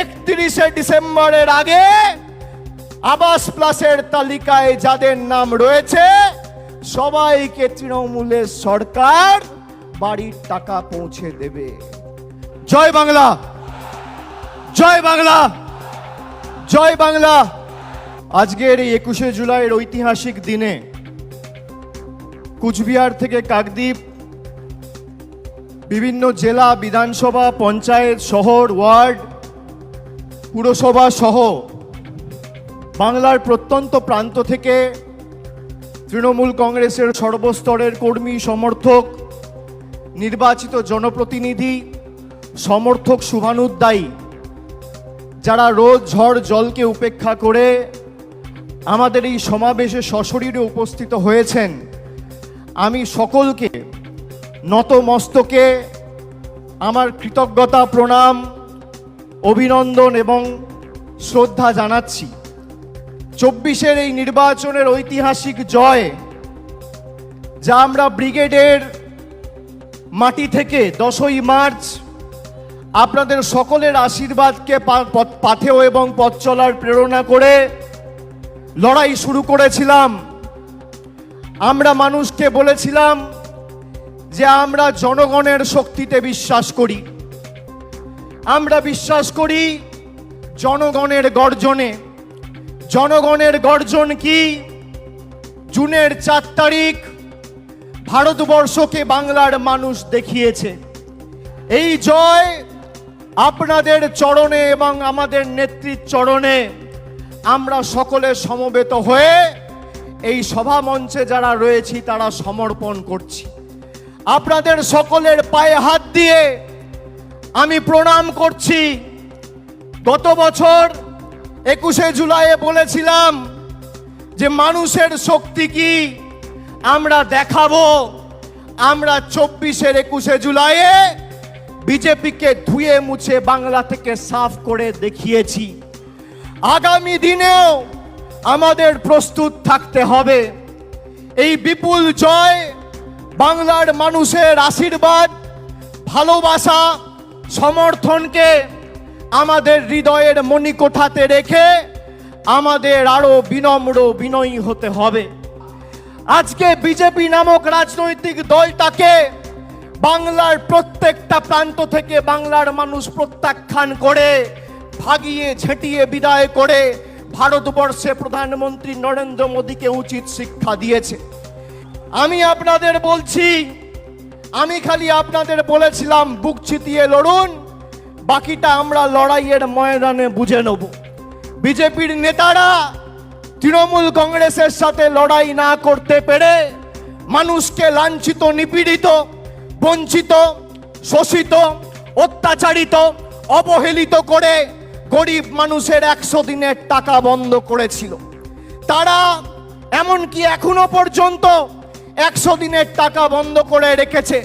একত্রিশে ডিসেম্বরের আগে আবাস প্লাসের তালিকায় যাদের নাম রয়েছে, সবাইকে তৃণমূলের সরকার বাড়ির টাকা পৌঁছে দেবে। জয় বাংলা! জয় বাংলা! জয় বাংলা! আজকের এই একুশে জুলাইয়ের ঐতিহাসিক দিনে কুচবিহার থেকে কাকদ্বীপ, বিভিন্ন জেলা বিধানসভা, পঞ্চায়েত, শহর, ওয়ার্ড পুরসভা সহ বাংলার প্রত্যন্ত প্রান্ত থেকে তৃণমূল কংগ্রেসের সর্বস্তরের কর্মী, সমর্থক, নির্বাচিত জনপ্রতিনিধি, সমর্থক শুভানুদ্দায়ী, যারা রোজ ঝড় জলকে উপেক্ষা করে আমাদের এই সমাবেশে সশরীরে উপস্থিত হয়েছেন, আমি সকলকে নতমস্তকে আমার কৃতজ্ঞতা প্রণাম অভিনন্দন এবং শ্রদ্ধা জানাচ্ছি। চব্বিশের এই নির্বাচনের ঐতিহাসিক জয়, যা আমরা ব্রিগেডের মাটি থেকে দশই মার্চ আপনাদের সকলের আশীর্বাদকে পা- পথ- পাথেয় এবং পথ চলার প্রেরণা করে লড়াই শুরু করেছিলাম। আমরা মানুষকে বলেছিলাম যে আমরা জনগণের শক্তিতে বিশ্বাস করি। আমরা বিশ্বাস করি জনগণের গর্জনে। জনগণের গর্জন কি? জুনের চার তারিখ ভারতবর্ষকে বাংলার মানুষ দেখিয়েছে। এই জয় আপনাদের চরণে এবং আমাদের নেত্রীর চরণে আমরা সকলে সমবেত হয়ে এই সভা মঞ্চে যারা রয়েছি, তারা সমর্পণ করছি। আপনাদের সকলের পায়ে হাত দিয়ে আমি প্রণাম করছি। গত বছর একুশে জুলাইয়ে বলেছিলাম যে মানুষের শক্তি কি? আমরা দেখাবো। আমরা চব্বিশের একুশে জুলাইয়ে বিজেপিকে ধুয়ে মুছে বাংলা থেকে সাফ করে দেখিয়েছি। আগামী দিনেও আমাদের প্রস্তুত থাকতে হবে। এই বিপুল জয়, বাংলার মানুষের আশীর্বাদ, ভালোবাসা সমর্থনকে আমাদের হৃদয়ের মণিকোঠাতে রেখে আমাদের আরও বিনম্র বিনয়ী হতে হবে। আজকে বিজেপি নামক রাজনৈতিক দলটাকে বাংলার প্রত্যেকটা প্রান্ত থেকে বাংলার মানুষ প্রত্যাখ্যান করে, ভাগিয়ে ছেটিয়ে বিদায় করে ভারতবর্ষে প্রধানমন্ত্রী নরেন্দ্র মোদীকে উচিত শিক্ষা দিয়েছে। আমি আপনাদের বলছি আমি খালি আপনাদের বলেছিলাম, বুক চিতিয়ে লড়ুন, বাকিটা আমরা লড়াইয়ের ময়দানে বুঝে নেব। বিজেপির নেতারা তৃণমূল কংগ্রেসের সাথে লড়াই না করতে পেরে মানুষকে লাঞ্ছিত, নিপীড়িত, বঞ্চিত, শোষিত, অত্যাচারিত, অবহেলিত করে গরিব মানুষের একশো দিনের টাকা বন্ধ করেছিল। তারা এমনকি এখনও পর্যন্ত একশো দিনের টাকা বন্ধ করে রেখেছে।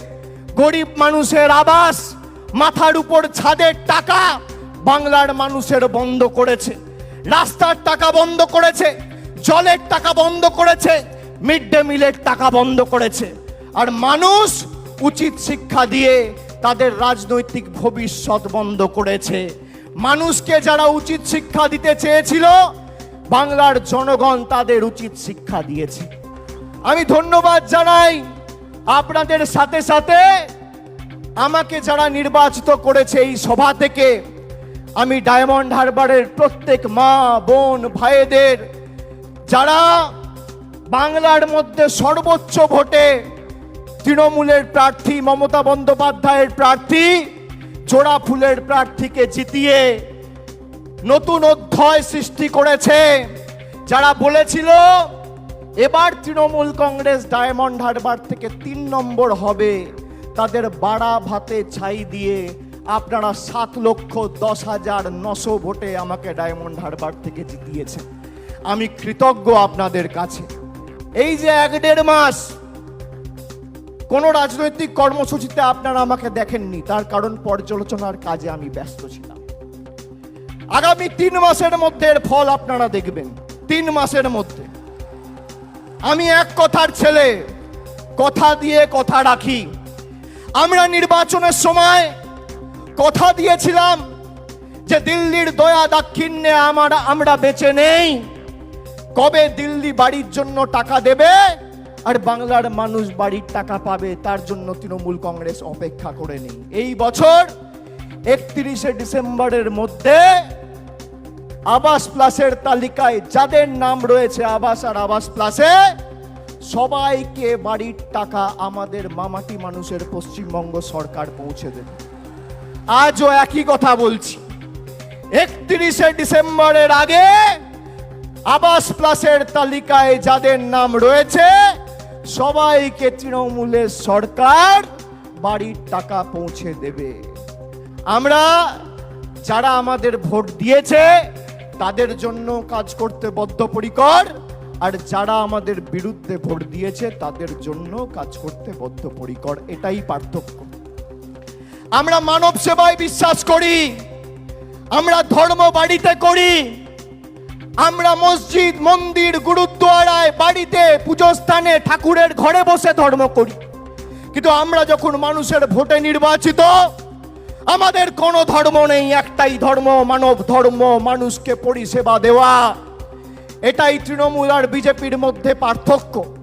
গরিব মানুষের আবাস, মাথার উপর ছাদের টাকা বাংলার মানুষের বন্ধ করেছে। রাস্তার টাকা বন্ধ করেছে, জলের টাকা বন্ধ করেছে, মিড ডে মিলের টাকা বন্ধ করেছে। আর মানুষ উচিত শিক্ষা দিয়ে তাদের রাজনৈতিক ভবিষ্যৎ বন্ধ করেছে। মানুষকে যারা উচিত শিক্ষা দিতে চেয়েছিল, বাংলার জনগণ তাদের উচিত শিক্ষা দিয়েছে। আমি ধন্যবাদ জানাই। আপনাদের সাথে সাথে আমাকে যারা নির্বাচিত করেছে এই সভা থেকে, আমি ডায়মন্ড হারবারের প্রত্যেক মা, বোন, ভাইদের, যারা বাংলার মধ্যে সর্বোচ্চ ভোটে তৃণমূলের প্রার্থী, মমতা বন্দ্যোপাধ্যায়ের প্রার্থী, জোড়া ফুলের প্রার্থীকে জিতিয়ে নতুন অধ্যায় সৃষ্টি করেছে। যারা বলেছিল এবার তৃণমূল কংগ্রেস ডায়মন্ড হারবার থেকে তিন নম্বর হবে। তাদের বাড়া ভাতে ছাই দিয়ে আপনারা সাত লক্ষ দশ হাজার নশো ভোটে আমাকে ডায়মন্ড হারবার থেকে জিতিয়েছেন। আমি কৃতজ্ঞ আপনাদের কাছে। এই যে এক দেড় মাস কোনো রাজনৈতিক কর্মসূচিতে আপনারা আমাকে দেখেননি, তার কারণ পর্যালোচনার কাজে আমি ব্যস্ত ছিলাম। আগামী তিন মাসের মধ্যে এর ফল আপনারা দেখবেন। তিন মাসের মধ্যে। আমি এক কথার ছেলে। কথা দিয়ে কথা রাখি। আমরা নির্বাচনের সময় কথা দিয়েছিলাম যে দিল্লির দয়া দাক্ষিণ্যে আমার আমরা বেঁচে নেই। কবে দিল্লি বাড়ির জন্য টাকা দেবে আর বাংলার মানুষ বাড়ির টাকা পাবে তার জন্য তৃণমূল কংগ্রেস অপেক্ষা করে নেই। এই বছর একত্রিশে ডিসেম্বরের মধ্যে আবাস প্লাসের তালিকায় যাদের নাম রয়েছে আবাস আর আবাস প্লাসে, সবাইকে বাড়ির টাকা আমাদের মামাটি মানুষের পশ্চিমবঙ্গ সরকার পৌঁছে দেবে। আজও একই কথা বলছি। একত্রিশে ডিসেম্বরের আগে আবাস প্লাসের তালিকায় যাদের নাম রয়েছে, সবাইকে তৃণমূলের সরকার বাড়ির টাকা পৌঁছে দেবে। আমরা যারা আমাদের ভোট দিয়েছে তাদের জন্য কাজ করতে বদ্ধপরিকর। আর যারা আমাদের বিরুদ্ধে ভোট দিয়েছে, তাদের জন্য কাজ করতে বদ্ধপরিকর। এটাই পার্থক্য। আমরা মানব সেবায় বিশ্বাস করি। আমরা ধর্ম বাড়িতে করি। আমরা মসজিদ, মন্দির, গুরুদ্বারায় বাড়িতে পুজো স্থানে ঠাকুরের ঘরে বসে ধর্ম করি। কিন্তু আমরা যখন মানুষের ভোটে নির্বাচিত আমাদের কোনো ধর্ম নেই, একটাই ধর্ম, মানব ধর্ম, মানুষকে পরিষেবা দেওয়া। এটাই তৃণমূল আর বিজেপির মধ্যে পার্থক্য।